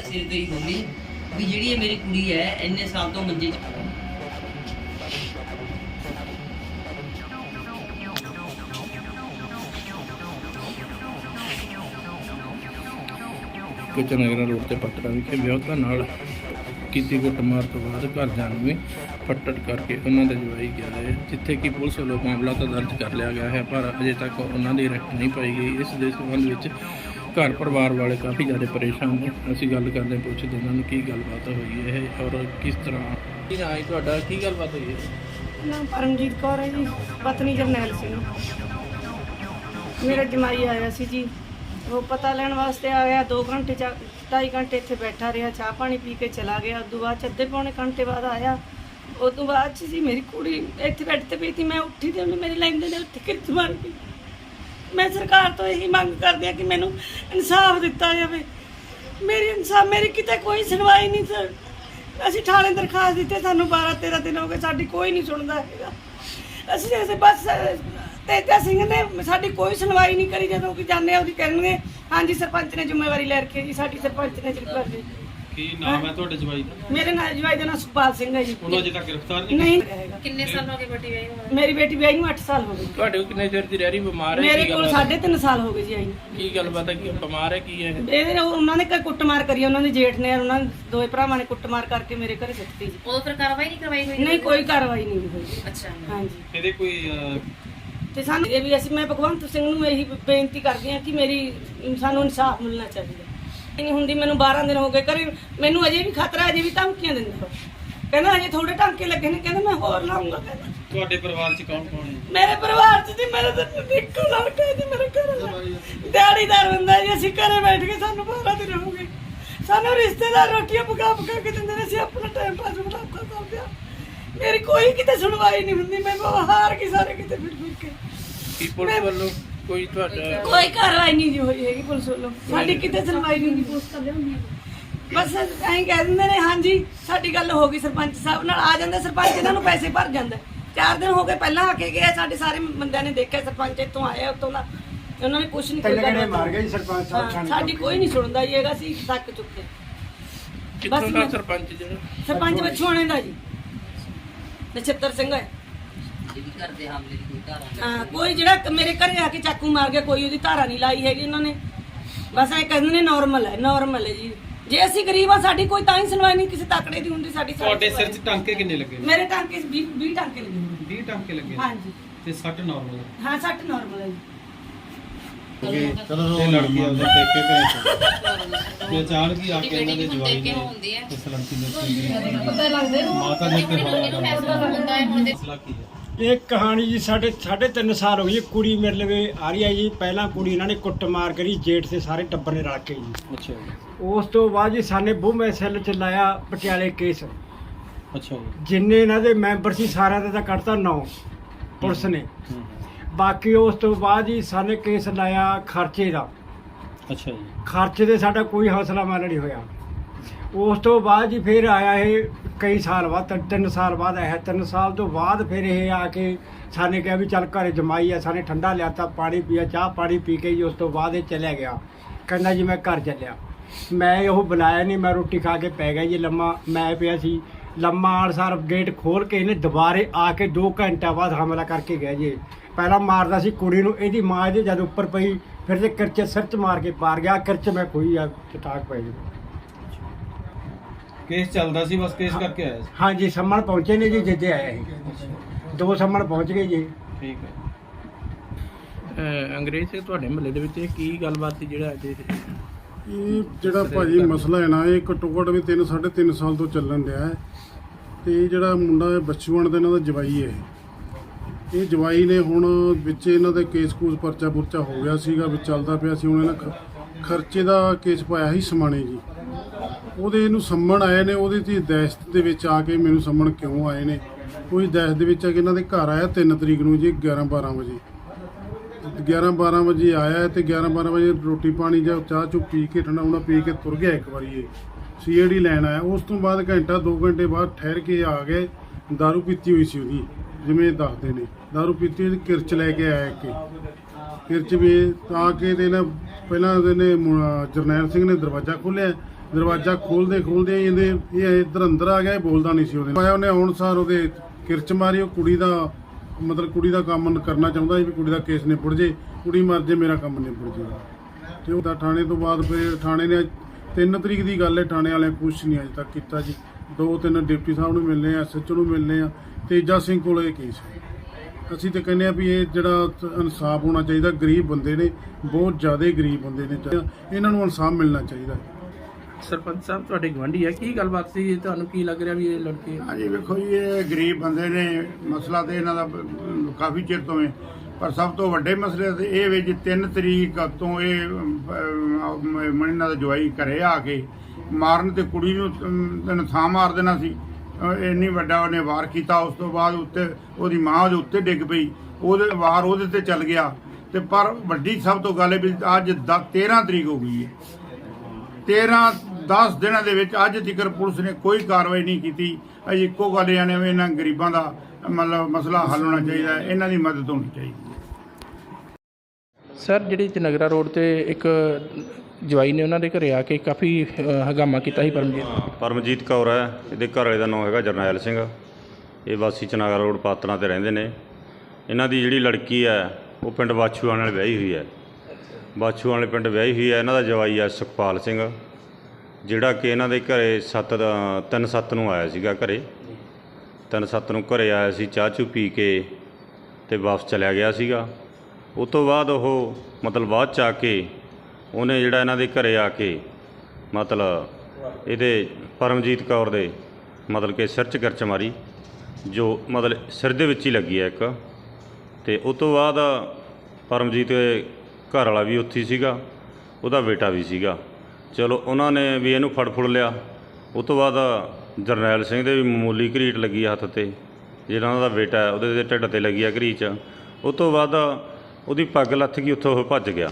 ਸਿਰ ਤੇ ਹੀ ਵੀ ਜਿਹੜੀ ਇਹ ਮੇਰੀ ਕੁੜੀ ਹੈ, ਇੰਨੇ ਸਾਲ ਤੋਂ ਮੰਜੇ 'ਚ ਕਿਚਨ ਨਗਰ ਰੋਡ ਤੇ ਪੱਟੜਾ ਵਿਖੇ ਵਿਆਹੁਤਾ ਨਾਲ ਕੀਤੀ ਕੁੱਟਮਾਰ ਤੋਂ ਬਾਅਦ ਘਰ ਜਾਣ ਨੂੰ ਫੱਟੜ ਕਰਕੇ ਉਹਨਾਂ ਦਾ ਜਵਾਈ ਗਿਆ ਹੈ, ਜਿੱਥੇ ਕਿ ਪੁਲਿਸ ਵੱਲੋਂ ਮਾਮਲਾ ਤਾਂ ਦਰਜ ਕਰ ਲਿਆ ਗਿਆ ਹੈ, ਪਰ ਅਜੇ ਤੱਕ ਉਹਨਾਂ ਦੀ ਅਰੈਸਟ ਨਹੀਂ ਪਾਈ ਗਈ। ਇਸ ਦੇ ਸੰਬੰਧ ਵਿੱਚ ਘਰ ਪਰਿਵਾਰ ਵਾਲੇ ਕਾਫੀ ਜ਼ਿਆਦਾ ਪਰੇਸ਼ਾਨ ਨੇ। ਅਸੀਂ ਗੱਲ ਕਰਦੇ ਪੁੱਛਦੇ ਇਹਨਾਂ ਨੂੰ ਕੀ ਗੱਲਬਾਤ ਹੋਈ ਹੈ ਔਰ ਕਿਸ ਤਰ੍ਹਾਂ? ਕੀ ਨਾਂ ਹੈ ਤੁਹਾਡਾ? ਕੀ ਗੱਲਬਾਤ ਹੋਈ ਹੈ? ਨਾਮ ਪਰਮਜੀਤ ਕੌਰ ਹੈ ਜੀ ਪਤਨੀ ਜਰਨੈਲ ਸਿੰਘ। ਮੇਰਾ ਜਮਾਈ ਆਇਆ ਸੀ ਜੀ। ਉਹ ਪਤਾ ਲੈਣ ਵਾਸਤੇ ਆ ਗਿਆ 2 ਘੰਟੇ ਚ 2.5 ਘੰਟੇ ਇੱਥੇ ਬੈਠਾ ਰਿਹਾ ਚਾਹ ਪਾਣੀ ਪੀ ਕੇ ਚਲਾ ਗਿਆ। ਉਦੋਂ ਬਾਅਦ 'ਚ ਅੱਧੇ ਪੌਣੇ ਘੰਟੇ ਬਾਅਦ ਆਇਆ। ਉਦੋਂ ਬਾਅਦ 'ਚ ਜੀ ਮੇਰੀ ਕੁੜੀ ਇੱਥੇ ਬੈਠ ਤੇ ਪਈ ਸੀ। ਮੈਂ ਉੱਠੀ ਤੇ ਉਹਨੇ ਮੇਰੀ ਲੈਂਦੇ ਨੇ ਉੱਥੇ ਕਿਰਤ ਮਾਰ ਗਈ ਮੈਂ ਸਰਕਾਰ ਤੋਂ ਇਹੀ ਮੰਗ ਕਰਦੀ ਆ ਕਿ ਮੈਨੂੰ ਇਨਸਾਫ ਦਿੱਤਾ ਜਾਵੇ। ਮੇਰੀ ਇਨਸਾਫ ਮੇਰੀ ਕਿਤੇ ਕੋਈ ਸੁਣਵਾਈ ਨਹੀਂ, ਸਰ। ਅਸੀਂ ਥਾਣੇ ਦਰਖਾਸਤ ਦਿੱਤੇ, ਸਾਨੂੰ 12 13 ਦਿਨ ਹੋ ਗਏ, ਸਾਡੀ ਕੋਈ ਨਹੀਂ ਸੁਣਦਾ ਹੈਗਾ। ਅਸੀਂ ਅਸੀਂ ਬਸ ਤੇਜਾ ਸਿੰਘ ਨੇ ਸਾਡੀ ਕੋਈ ਸੁਣਵਾਈ ਨਹੀਂ ਕਰੀ, ਜਦੋਂ ਕਿ ਜਾਂਦੇ ਆ ਉਹਦੀ ਕਹਿਣਗੇ ਹਾਂਜੀ, ਸਰਪੰਚ ਨੇ ਜ਼ਿੰਮੇਵਾਰੀ ਲੈ ਰੱਖੀ ਜੀ, ਸਾਡੀ ਸਰਪੰਚ ਨੇ ਜ਼ਿੰਮੇਵਾਰੀ ਕੀ ਨਾਮ ਹੈ ਤੁਹਾਡੇ ਜਵਾਈ ਦਾ? ਮੇਰੇ ਨਾਲ ਜਵਾਈ ਦਾ ਨਾਮ ਸੁਪਾਲ ਸਿੰਘ ਹੈ ਜੀ। ਉਹਨੂੰ ਅਜੇ ਤੱਕ ਗ੍ਰਿਫਤਾਰ ਨਹੀਂ ਨਹੀਂ। ਹੈਗਾ। ਕਿੰਨੇ ਸਾਲ ਹੋ ਗਏ ਬੇਟੀ ਵਿਆਹੀ ਨੂੰ? ਮੇਰੀ ਬੇਟੀ ਵਿਆਹੀ ਨੂੰ 8 ਸਾਲ ਹੋ ਗਏ। ਤੁਹਾਡੇ ਕੋਲ ਕਿੰਨੇ ਚਿਰ ਦੀ ਰਹਿ ਰਹੀ? ਬਿਮਾਰ ਹੈ ਮੇਰੇ ਕੀ ਕੋਲ ਗੱਲਬਾਤ 3.5 ਸਾਲ ਹੋ ਗਏ ਜੀ ਆਈ ਨੂੰ। ਕੀ ਗੱਲਬਾਤ ਹੈ ਕੀ ਬਿਮਾਰ ਹੈ ਕੀ ਹੈ ਇਹ? ਉਹਨਾਂ ਨੇ ਕੋਈ ਕੁੱਟਮਾਰ ਕਰੀ ਉਹਨਾਂ ਦੇ ਜੇਠ ਨੇ ਉਹਨਾਂ ਭਰਾਵਾਂ ਨੇ ਕੁੱਟਮਾਰ ਕਰਕੇ ਮੇਰੇ ਘਰੇ ਸੁੱਟੀ ਜੀ। ਉਦੋਂ ਫਿਰ ਕਾਰਵਾਈ ਨਹੀਂ ਕਰਵਾਈ ਹੋਈ? ਨਹੀਂ ਕੋਈ ਕਾਰਵਾਈ ਨਹੀਂ ਹੋਈ। ਅੱਛਾ। ਹਾਂਜੀ। ਇਹਦੇ ਕੋਈ ਅਹ, ਤੇ ਸਾਨੂੰ ਇਹ ਵੀ ਅਸੀਂ ਮੈਂ ਭਗਵੰਤ ਸਿੰਘ ਨੂੰ ਇਹੀ ਬੇਨਤੀ ਕਰਦੀ ਹਾਂ ਕਿ ਮੇਰੀ ਸਾਨੂੰ ਇਨਸਾਫ ਮਿਲਣਾ ਚਾਹੀਦਾ। ਨਹੀਂ ਹੁੰਦੀ ਮੈਨੂੰ 12 ਦਿਨ ਹੋ ਗਏ ਘਰੇ ਮੈਨੂੰ ਅਜੇ ਵੀ ਖਤਰਾ ਅਜੇ ਵੀ ਧਮਕੀਆਂ ਦਿੰਦਾ ਉਹ। ਕਹਿੰਦਾ ਅਜੇ ਥੋੜੇ ਟਾਂਕੇ ਲੱਗੇ ਨੇ ਕਹਿੰਦਾ ਮੈਂ ਹੋਰ ਲਾਉਂਗਾ ਕਹਿੰਦਾ। ਤੁਹਾਡੇ ਪਰਿਵਾਰ 'ਚ ਕੌਣ ਕੌਣ ਹੈ? ਮੇਰੇ ਪਰਿਵਾਰ ਚ ਜੀ ਮੇਰੇ ਤਾਂ ਇੱਕੋ ਲੜਕਾ ਹੈ ਜੀ ਮੇਰੇ ਘਰ ਵਾਲਾ ਦਿਹਾੜੀਦਾਰ ਬੰਦਾ ਜੀ ਅਸੀਂ ਘਰੇ ਬੈਠ ਕੇ ਸਾਨੂੰ 12 ਦਿਨ ਹੋ ਗਏ। ਸਾਨੂੰ ਰਿਸ਼ਤੇਦਾਰ ਰੋਟੀਆਂ ਪਕਾ ਪਕਾ ਕੇ ਦਿੰਦੇ ਨੇ ਅਸੀਂ ਆਪਣਾ ਟਾਈਮ ਪਾਸ ਬਣਾਤਾ ਕਰਦੇ ਆ। ਮੇਰੀ ਕੋਈ ਕਿਤੇ ਸੁਣਵਾਈ ਨਹੀਂ ਹੁੰਦੀ ਮੈਂ ਬਹੁਤ ਹਾਰ ਕੇ ਸਾਰੇ ਕਿਤੇ ਫਿਰ ਫਿਰ ਕੇ। ਕੀ ਪੁਲਿਸ ਵੱਲੋਂ ਕੋਈ ਤੁਹਾਡਾ ਕੋਈ ਕਾਰਵਾਈ ਨਹੀਂ ਜੀ ਹੋਈ ਹੈਗੀ ਪੁਲਿਸ ਵੱਲੋਂ। ਸਾਡੀ ਕਿਤੇ ਸੁਣਵਾਈ ਨਹੀਂ ਹੁੰਦੀ ਪੁਲਿਸ ਕਰ ਲਿਆਉਂਦੀ ਬਸ ਐਂ ਕਹਿ ਦਿੰਦੇ ਨੇ ਹਾਂਜੀ ਸਾਡੀ ਗੱਲ ਹੋ ਗਈ ਸਰਪੰਚ ਸਾਹਿਬ ਨਾਲ। ਆ ਜਾਂਦੇ ਸਰਪੰਚ ਇਹਨਾਂ ਨੂੰ ਪੈਸੇ ਭਰ ਜਾਂਦਾ। ਚਾਰ ਦਿਨ ਹੋ ਗਏ ਪਹਿਲਾਂ ਆ ਕੇ ਗਏ ਸਾਡੇ ਸਾਰੇ ਬੰਦਿਆਂ ਨੇ ਦੇਖਿਆ ਸਰਪੰਚ ਇੱਥੋਂ ਆਇਆ ਉੱਥੋਂ ਦਾ। ਉਹਨਾਂ ਨੇ ਕੁਛ ਨਹੀਂ ਕੋਈ ਮਾਰ ਗਏ ਸਰਪੰਚ ਸਾਹਿਬ ਸਾਡੀ ਕੋਈ ਨਹੀਂ ਸੁਣਦਾ ਜੀ ਹੈਗਾ ਅਸੀਂ ਥੱਕ ਚੁੱਕੇ ਕਿੱਥੋਂ ਦਾ ਸਰਪੰਚ ਜਿਹੜਾ? ਸਰਪੰਚ ਬਛਵਾਣੇ ਦਾ ਜੀ। ਨਛੱਤਰ ਸਿੰਘ ਹੈ। ਜਿਹੜੀ ਘਰ ਦੇ ਹਮਲੇ ਦੀ ਹਾਂ ਕੋਈ ਜਿਹੜਾ ਮੇਰੇ ਘਰੇ ਆ ਕੇ ਚਾਕੂ ਮਾਰ ਗਿਆ ਕੋਈ ਉਹਦੀ ਧਾਰਾ ਨਹੀਂ ਲਾਈ ਹੈਗੀ ਉਹਨਾਂ ਨੇ। ਬਸ ਐ ਕਹਿੰਦੇ ਨੇ ਨਾਰਮਲ ਹੈ ਨਾਰਮਲ ਹੈ ਜੀ। ਜੇ ਅਸੀਂ ਗਰੀਬ ਆ ਸਾਡੀ ਕੋਈ ਤਾਂ ਹੀ ਸੁਣਵਾਈ ਨਹੀਂ ਕਿਸੇ ਤਾਕੜੇ ਦੀ ਹੁੰਦੀ ਸਾਡੀ ਸਾਰੀ ਤੁਹਾਡੇ ਸਿਰ 'ਚ ਸੁਣਵਾਈ। ਟਾਂਕੇ ਕਿੰਨੇ ਲੱਗੇ ਮੇਰੇ ਟਾਂਕੇ 'ਚ 20 20 ਟਾਂਕੇ ਲੱਗੇ ਹੋਏ 20 ਟਾਂਕੇ ਲੱਗੇ ਨੇ। ਨੇ। ਹਾਂਜੀ। ਤੇ 60 ਨਾਰਮਲ ਹੈ? ਹਾਂ 60 ਨਾਰਮਲ ਹੈ ਜੀ। ਤੇ ਲੜਕੀ ਆਪਦੇ ਘਰੇ ਚਲੀ ਤੇ ਅਚਾਨਕ ਹੀ ਆ ਕੇ ਇਹਨਾਂ ਦੇ ਜਵਾਈ ਨੇ ਹੁੰਦੀ ਹੈ ਇਸ ਲੜਕੀ ਨੂੰ ਛੇੜੀ ਪਤਾ ਲੱਗਦਾ ਮਾਤਾ ਨੇ ਤੇ ਇਹਨੂੰ ਫੈਸਲਾ ਹੁੰਦਾ ਹੈ ਹੁਣ ਦੇ ਮਸਲਾ ਕੀ ਹੈ ਇਹ ਕਹਾਣੀ ਜੀ ਸਾਡੇ ਸਾਢੇ ਤਿੰਨ ਸਾਲ ਹੋ ਗਈ ਕੁੜੀ ਮੇਰੇ ਲਵੇ ਆ ਰਹੀ ਹੈ ਜੀ। ਪਹਿਲਾਂ ਕੁੜੀ ਇਹਨਾਂ ਨੇ ਕੁੱਟਮਾਰ ਕਰੀ ਜੇਠ ਤੇ ਸਾਰੇ ਟੱਬਰ ਨੇ ਰਲ ਕੇ ਜੀ। ਅੱਛਾ ਉਸ ਤੋਂ ਬਾਅਦ ਜੀ ਸਾਨੇ ਬੂਮੇ ਸੈੱਲ ਚ ਲਾਇਆ ਪਟਿਆਲੇ ਕੇਸ। ਅੱਛਾ ਜੀ। ਜਿੰਨੇ ਇਹਨਾਂ ਦੇ ਮੈਂਬਰ ਸੀ ਸਾਰਿਆਂ ਦਾ ਤਾਂ ਕੱਢਤਾ ਨੌ ਪੁਲਿਸ ਨੇ। ਬਾਕੀ ਉਸ ਤੋਂ ਬਾਅਦ ਜੀ ਸਾਨੇ ਕੇਸ ਲਾਇਆ ਖਰਚੇ ਦਾ। ਅੱਛਾ ਜੀ। ਖਰਚੇ ਦੇ ਸਾਡਾ ਕੋਈ ਹੌਸਲਾ ਮਾਰ ਨਹੀਂ ਹੋਇਆ। ਉਸ ਤੋਂ ਬਾਅਦ ਜੀ ਫਿਰ ਆਇਆ ਇਹ ਕਈ ਸਾਲ ਬਾਅਦ, ਤਿੰਨ- ਤਿੰਨ ਸਾਲ ਬਾਅਦ ਆਇਆ ਤਿੰਨ ਸਾਲ ਤੋਂ ਬਾਅਦ ਫਿਰ ਇਹ ਆ ਕੇ ਸਾਨੇ ਕਿਹਾ ਵੀ ਚੱਲ ਘਰੇ ਜਮਾਈ ਆ, ਸਾਨੇ ਠੰਡਾ ਲਿਆਤਾ, ਪਾਣੀ ਪੀਆ, ਚਾਹ ਪਾਣੀ ਪੀ ਕੇ ਜੀ ਉਸ ਤੋਂ ਬਾਅਦ ਇਹ ਚਲਿਆ ਗਿਆ। ਕਹਿੰਦਾ ਜੀ ਮੈਂ ਘਰ ਚੱਲਿਆ। ਮੈਂ ਉਹ ਬੁਲਾਇਆ ਨਹੀਂ ਮੈਂ ਰੋਟੀ ਖਾ ਕੇ ਪੈ ਗਿਆ ਜੀ ਲੰਮਾ, ਮੈਂ ਪਿਆ ਸੀ। ਲੰਮਾ ਅਨਸਾਰ ਗੇਟ ਖੋਲ ਕੇ ਇਹਨੇ ਦੁਬਾਰੇ ਆ ਕੇ 2 ਘੰਟਿਆਂ ਬਾਅਦ ਹਮਲਾ ਕਰਕੇ ਗਿਆ ਜੀ। ਪਹਿਲਾਂ ਮਾਰਦਾ ਸੀ ਕੁੜੀ ਨੂੰ, ਇਹਦੀ ਮਾਂ ਇਹਦੇ ਜਦ ਉੱਪਰ ਪਈ, ਫਿਰ ਤੇ ਕਿਰਚ ਸਿਰ 'ਚ ਮਾਰ ਕੇ ਪਾਰ ਗਿਆ, ਕਿਰਚ ਮੈਂ ਖੋਈ ਆ ਚਟਾਕ ਪਈ ਜੀ ਕੇਸ ਚੱਲਦਾ ਸੀ ਬਸ ਕੇਸ ਕਰਕੇ ਆਇਆ ਸੀ। ਹਾਂਜੀ ਸੰਮਣ ਪਹੁੰਚੇ ਨੇ ਜੀ ਜਿੱਦੇ ਆਏ ਸੀ। ਦੋ ਸੰਮਣ ਪਹੁੰਚ ਗਏ ਜੀ। ਠੀਕ ਹੈ। ਅਹ ਅੰਗਰੇਜ਼ ਸਿੰਘ ਤੁਹਾਡੇ ਮਹੱਲੇ ਦੇ ਵਿੱਚ ਇਹ ਕੀ ਗੱਲਬਾਤ ਸੀ ਜਿਹੜਾ ਅੱਜ ਇਹ- ਇਹ ਜਿਹੜਾ ਭਾਜੀ ਮਸਲਾ ਹੈ ਨਾ ਇਹ ਘੱਟੋ ਘੱਟ ਵੀ 3 3.5 ਸਾਲ ਤੋਂ ਚੱਲਣ ਡਿਆ ਹੈ। ਤੇ ਇਹ ਜਿਹੜਾ ਮੁੰਡਾ ਹੈ ਬਚੂਣ ਦਾ ਇਹਨਾਂ ਦਾ ਜਵਾਈ ਹੈ ਇਹ। ਜਵਾਈ ਨੇ ਹੁਣ ਵਿੱਚ ਇਹਨਾਂ ਦੇ ਕੇਸ ਕੂਸ ਪਰਚਾ ਪੁਰਚਾ ਹੋ ਗਿਆ ਸੀਗਾ ਵਿੱਚ ਚੱਲਦਾ ਪਿਆ ਸੀ। ਹੁਣ ਇਹਨਾਂ ਖ- ਖਰਚੇ ਦਾ ਕੇਸ ਪਾਇਆ ਸੀ ਸਮਾਣੇ ਜੀ। ਉਹਦੇ ਇਹਨੂੰ ਸੰਮਣ ਆਏ ਨੇ ਉਹਦੇ ਤੇ ਦਹਿਸ਼ਤ ਦੇ ਵਿੱਚ ਆ ਕੇ ਮੈਨੂੰ ਸੰਮਣ ਕਿਉਂ ਆਏ ਨੇ ਕੋਈ ਦਹਿਸ਼ਤ ਦੇ ਵਿੱਚ ਆ ਕੇ ਇਹਨਾਂ ਦੇ ਘਰ ਆਇਆ 3 ਤਰੀਕ ਨੂੰ ਜੀ 11 12 ਵਜੇ 11 12 ਵਜੇ ਆਇਆ ਤੇ 11 12 ਵਜੇ ਰੋਟੀ ਪਾਣੀ ਜਾਂ ਚਾਹ ਚੁ ਪੀ ਕੇ ਠੰਡਾ ਹੁੰਦਾ ਪੀ ਕੇ ਤੁਰ ਗਿਆ ਇੱਕ ਵਾਰੀ ਇਹ ਸੀਆਈਡੀ ਲੈਣ ਆਇਆ ਉਸ ਤੋਂ ਬਾਅਦ ਘੰਟਾ 2 ਘੰਟੇ ਬਾਅਦ ਠਹਿਰ ਕੇ ਆ ਗਏ दारू ਪੀਤੀ ਹੋਈ ਸੀ ਉਹਦੀ ਜਿਵੇਂ ਇਹ ਦੱਸਦੇ ਨੇ दारू ਪੀਤੀ ਹੋਈ ਕਿਰਚ ਲੈ ਕੇ ਆਇਆ ਕਿ ਕਿਰਚ ਵੀ ਤਾਂ ਕਿ ਤੇ ਨਾ ਪਹਿਲਾਂ ਉਹਦੇ ਨੇ ਮੁ- ਜਰਨੈਲ ਸਿੰਘ ਨੇ ਦਰਵਾਜ਼ਾ ਖੋਲ੍ਹਿਆ ਦਰਵਾਜ਼ਾ ਖੋਲਦੇ ਖੋਲਦੇ ਹੀ ਇਹਦੇ, ਇਹ ਇੱਧਰ ਅੰਦਰ ਆ ਗਿਆ, ਇਹ ਬੋਲਦਾ ਨਹੀਂ ਸੀ ਉਹਦੇ ਆਇਆ ਉਹਨੇ ਆਉਣ ਸਾਰ ਉਹਦੇ ਕਿਰਚ ਮਾਰੀ, ਉਹ ਕੁੜੀ ਦਾ, ਮਤਲਬ ਕੁੜੀ ਦਾ ਕੰਮ ਕਰਨਾ ਚਾਹੁੰਦਾ ਸੀ ਵੀ ਕੁੜੀ ਦਾ ਕੇਸ ਨਿਪਟ ਜੇ, ਕੁੜੀ ਮਰ ਜੇ, ਮੇਰਾ ਕੰਮ ਨਿਪਟ ਜੇ। ਤੇ ਉਹਦਾ ਥਾਣੇ ਤੋਂ ਬਾਅਦ ਫਿਰ ਥਾਣੇ ਨੇ 3 ਤਰੀਕ ਦੀ ਗੱਲ ਹੈ, ਥਾਣੇ ਵਾਲਿਆਂ ਕੁਝ ਨਹੀਂ ਅਜੇ ਤੱਕ ਕੀਤਾ ਜੀ। ਦੋ ਤਿੰਨ ਡਿਪਟੀ ਸਾਹਿਬ ਨੂੰ ਮਿਲਨੇ ਆ ਐਸਐਚਓ ਨੂੰ ਮਿਲਨੇ ਆ, ਤੇਜਾ ਸਿੰਘ ਕੋਲ ਇਹ ਕੇਸ ਹੈ। ਅਸੀਂ ਤੇ ਕਹਿੰਦੇ ਆ ਵੀ ਇਹ ਜਿਹੜਾ ਇਨਸਾਫ ਹੋਣਾ ਚਾਹੀਦਾ, ਗਰੀਬ ਬੰਦੇ ਨੇ, ਬਹੁਤ ਜ਼ਿਆਦਾ ਗਰੀਬ ਬੰਦੇ ਨੇ। ਇਹਨਾਂ ਨੂੰ ਇਨਸਾਫ ਮਿਲਣਾ ਚਾਹੀਦਾ। ਸਰਪੰਚ ਸਾਹਿਬ ਤੁਹਾਡੇ ਗਵਾਂਢੀ ਹੈ। ਕੀ ਗੱਲਬਾਤ ਸੀ? ਤੁਹਾਨੂੰ ਕੀ ਲੱਗ ਰਿਹਾ ਵੀ ਇਹ ਲੜਕੇ ਹਾਂਜੀ ਵੇਖੋ ਜੀ ਇਹ ਗਰੀਬ ਬੰਦੇ ਨੇ ਮਸਲਾ ਤੇ ਇਹਨਾਂ ਦਾ ਬ- ਕਾਫੀ ਚਿਰ ਤੋਂ ਹੈ ਪਰ ਸਭ ਤੋਂ ਵੱਡੇ ਮਸਲੇ ਤੇ ਇਹ ਵੇ ਜੀ 3 ਤਰੀਕ ਤੋਂ ਇਹ ਮਣੀਨਾ ਦਾ ਜਵਾਈ ਘਰੇ ਆ ਕੇ ਮਾਰਨ ਤੇ ਕੁੜੀ ਨੂੰ ਅਮ, ਤੈਨੂੰ ਥਾਂ ਮਾਰ ਦੇਣਾ ਸੀ। ਅਹ ਇੰਨੀ ਵੱਡਾ ਉਹਨੇ ਵਾਰ ਕੀਤਾ ਉਸ ਤੋਂ ਬਾਅਦ ਉੱਤੇ ਉਹਦੀ ਮਾਂ ਉਹਦੇ ਉੱਤੇ ਡਿੱਗ ਪਈ। ਉਹਦੇ ਵਾਰ ਉਹਦੇ ਤੇ ਚੱਲ ਗਿਆ। ਤੇ ਪਰ ਵੱਡੀ ਸਭ ਤੋਂ ਗੱਲ ਹੈ ਵੀ ਅੱਜ ਦ- 13 ਤਰੀਕ ਹੋ ਗਈ ਹੈ 13 10 ਦਿਨਾਂ ਦੇ ਵਿੱਚ ਅੱਜ ਤੱਕ ਪੁਲਿਸ ਨੇ ਕੋਈ ਕਾਰਵਾਈ ਨਹੀਂ ਕੀਤੀ। ਅਜੇ ਇੱਕੋ ਗੱਲ ਇਹ ਨੇ ਵੀ ਇਹਨਾਂ ਗਰੀਬਾਂ ਦਾ ਮਤਲਬ ਮਸਲਾ ਹੱਲ ਹੋਣਾ ਚਾਹੀਦਾ ਹੈ ਇਹਨਾਂ ਦੀ ਮਦਦ ਹੋਣੀ ਚਾਹੀਦੀ ਸਰ ਜਿਹੜੀ ਜਨਗਰਾ ਰੋਡ ਤੇ ਇੱਕ ਜਵਾਈ ਨੇ ਉਹਨਾਂ ਦੇ ਘਰੇ ਆ ਕੇ ਕਾਫੀ ਹੰਗਾਮਾ ਕੀਤਾ ਸੀ ਪਰਮਜੀਤ? ਪਰਮਜੀਤ ਕੌਰ ਹੈ ਇਹਦੇ ਘਰ ਵਾਲੇ ਦਾ ਨਾਮ ਹੈਗਾ ਜਰਨੈਲ ਸਿੰਘ। ਇਹ ਵਾਸੀ ਚਨਾਗਾ ਰੋਡ ਪਾਤਣਾ ਤੇ ਰਹਿੰਦੇ ਨੇ। ਇਹਨਾਂ ਦੀ ਜਿਹੜੀ ਲੜਕੀ ਹੈ ਉਹ ਪਿੰਡ ਬਾਛੂਆਣ ਨਾਲ ਵਿਆਹੀ ਹੋਈ ਹੈ। ਬਾਛੂਆਣ ਵਾਲੇ ਪਿੰਡ ਵਿਆਹੀ ਹੋਈ ਹੈ ਇਹਨਾਂ ਦਾ ਜਵਾਈ ਹੈ ਸੁਖਪਾਲ ਸਿੰਘ। ਜਿਹੜਾ ਕਿ ਇਹਨਾਂ ਦੇ ਘਰੇ ਸੱਤ ਦਾ ਤਿੰਨ ਸੱਤ ਨੂੰ ਆਇਆ ਸੀਗਾ ਘਰੇ। ਤਿੰਨ ਸੱਤ ਨੂੰ ਘਰੇ ਆਇਆ ਸੀ ਚਾਹ ਚੂ ਪੀ ਕੇ ਤੇ ਵਾਪਸ ਚਲਿਆ ਗਿਆ ਸੀਗਾ। ਉਸ ਤੋਂ ਬਾਅਦ ਉਹ ਮਤਲਬ ਬਾਅਦ ਚ ਆ ਕੇ ਉਹਨੇ ਜਿਹੜਾ ਇਹਨਾਂ ਦੇ ਘਰੇ ਆ ਕੇ ਮਤਲਬ ਇਹਦੇ ਪਰਮਜੀਤ ਕੌਰ ਦੇ ਮਤਲਬ ਕਿ ਸਿਰ 'ਚ ਕਿਰਚ ਮਾਰੀ ਜੋ ਮਤਲਬ ਸਿਰ ਦੇ ਵਿੱਚ ਹੀ ਲੱਗੀ ਹੈ ਇੱਕ। ਤੇ ਉਸ ਤੋਂ ਬਾਅਦ ਪਰਮਜੀਤ ਦੇ ਘਰ ਵਾਲਾ ਵੀ ਉੱਥੇ ਸੀਗਾ ਉਹਦਾ ਬੇਟਾ ਵੀ ਸੀਗਾ। ਚਲੋ ਉਹਨਾਂ ਨੇ ਵੀ ਇਹਨੂੰ ਫੜ ਫੁੜ ਲਿਆ। ਉਹ ਤੋਂ ਬਾਅਦ ਜਰਨੈਲ ਸਿੰਘ ਦੇ ਵੀ ਮਾਮੂਲੀ ਘਰੀਟ ਲੱਗੀ ਹੱਥ ਤੇ। ਜਿਹੜਾ ਉਹਨਾਂ ਦਾ ਬੇਟਾ ਉਹਦੇ ਦੇ ਢਿੱਡ ਤੇ ਲੱਗੀ ਆ ਘਰੀਚ ਉਹ ਤੋਂ ਬਾਅਦ ਉਹਦੀ ਪੱਗ ਲੱਥ ਗਈ, ਉੱਥੋਂ ਉਹ ਭੱਜ ਗਿਆ।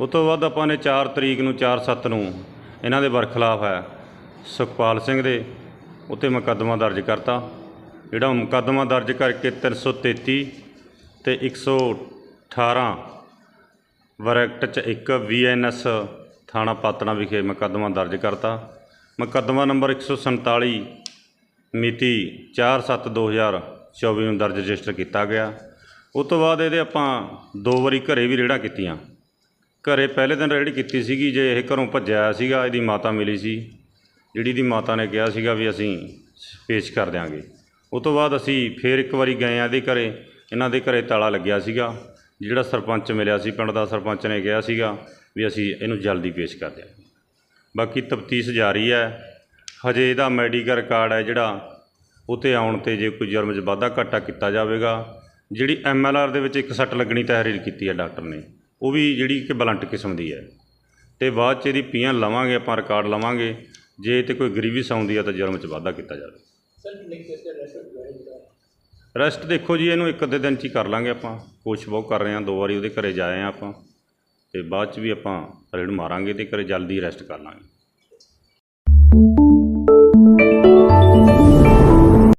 ਉਸ ਤੋਂ ਬਾਅਦ ਆਪਾਂ ਨੇ 4 ਤਰੀਕ ਨੂੰ 4-7 ਨੂੰ ਇਹਨਾਂ ਦੇ ਬਰਖਲਾਫ ਹੈ, ਸੁਖਪਾਲ ਸਿੰਘ ਦੇ ਉੱਤੇ ਮੁਕੱਦਮਾ ਦਰਜ ਕਰਤਾ। ਜਿਹੜਾ ਮੁਕੱਦਮਾ ਦਰਜ ਕਰਕੇ 333 ਤੇ 118 ਵਰੈਕਟ ਚ ਇੱਕ ਵੀਐਨਐਸ ਥਾਣਾ ਪਾਤਣਾ ਵਿਖੇ ਮੁਕੱਦਮਾ ਦਰਜ ਕਰਤਾ। ਮੁਕੱਦਮਾ ਨੰਬਰ 147 ਮਿਤੀ 4/7/2024 ਨੂੰ ਦਰਜ ਰਜਿਸਟਰ ਕੀਤਾ ਗਿਆ। ਉਸ ਤੋਂ ਬਾਅਦ ਇਹਦੇ ਆਪਾਂ ਦੋ ਵਾਰੀ ਘਰੇ ਵੀ ਰੇੜਾਂ ਕੀਤੀਆਂ। ਘਰੇ ਪਹਿਲੇ ਦਿਨ ਰੇੜੀ ਕੀਤੀ ਸੀਗੀ, ਜੇ ਇਹ ਘਰੋਂ ਭੱਜਿਆ ਆਇਆ ਸੀਗਾ, ਇਹਦੀ ਮਾਤਾ ਮਿਲੀ ਸੀ। ਜਿਹੜੀ ਦੀ ਮਾਤਾ ਨੇ ਕਿਹਾ ਸੀਗਾ ਵੀ ਅਸੀਂ ਪੇਸ਼ ਕਰ ਦਿਆਂਗੇ। ਉਸ ਤੋਂ ਬਾਅਦ ਅਸੀਂ ਫੇਰ ਇੱਕ ਵਾਰੀ ਗਏ ਆ ਇਹਦੇ ਘਰੇ। ਇਹਨਾਂ ਦੇ ਘਰੇ ਤਾਲਾ ਲੱਗਿਆ ਸੀਗਾ। ਜਿਹੜਾ ਸਰਪੰਚ ਮਿਲਿਆ ਸੀ, ਪਿੰਡ ਦਾ ਸਰਪੰਚ ਨੇ ਕਿਹਾ ਸੀਗਾ ਵੀ ਅਸੀਂ ਇਹਨੂੰ ਜਲਦੀ ਪੇਸ਼ ਕਰ ਦਿਆਂਗੇ। ਬਾਕੀ ਤਫਤੀਸ਼ ਜਾਰੀ ਹੈ। ਹਜੇ ਇਹਦਾ ਮੈਡੀਕਲ ਰਿਕਾਰਡ ਹੈ ਜਿਹੜਾ ਉਤੇ ਆਉਣ ਤੇ ਜੇ ਕੋਈ ਜੁਰਮ 'ਚ ਵਾਧਾ ਘਾਟਾ ਕੀਤਾ ਜਾਵੇਗਾ ਜਿਹੜੀ ਐਮਐਲਆਰ ਦੇ ਵਿੱਚ ਇੱਕ ਸੱਟ ਲੱਗਣੀ ਤਹਿਰੀਰ ਕੀਤੀ ਹੈ ਡਾਕਟਰ ਨੇ ਉਹ ਵੀ ਜਿਹੜੀ ਕਿ ਬਲੰਟ ਕਿਸਮ ਦੀ ਹੈ। ਤੇ ਬਾਅਦ 'ਚ ਇਹਦੀ ਪੀਆਂ ਲਵਾਂਗੇ ਆਪਾਂ ਰਿਕਾਰਡ ਲਵਾਂਗੇ ਜੇ ਤੇ ਕੋਈ ਗਰੀਵਿਸ ਆਉਂਦੀ ਹੈ ਤਾਂ ਜੁਰਮ 'ਚ ਵਾਧਾ ਕੀਤਾ ਜਾਵੇ। ਰੈਸਟ ਦੇਖੋ ਜੀ ਇਹਨੂੰ ਇੱਕ ਅੱਧੇ ਦਿਨ 'ਚ ਹੀ ਕਰ ਲਾਂਗੇ ਆਪਾਂ। ਕੋਸ਼ਿਸ਼ ਬਹੁਤ ਕਰ ਰਹੇ ਹਾਂ ਦੋ ਵਾਰੀ ਉਹਦੇ ਘਰੇ ਜਾਏ ਆ ਆਪਾਂ। ਅਤੇ ਬਾਅਦ 'ਚ ਵੀ ਆਪਾਂ ਰੇਡ ਮਾਰਾਂਗੇ ਅਤੇ ਘਰੇ ਜਲਦੀ ਰੈਸਟ ਕਰ ਲਾਂਗੇ।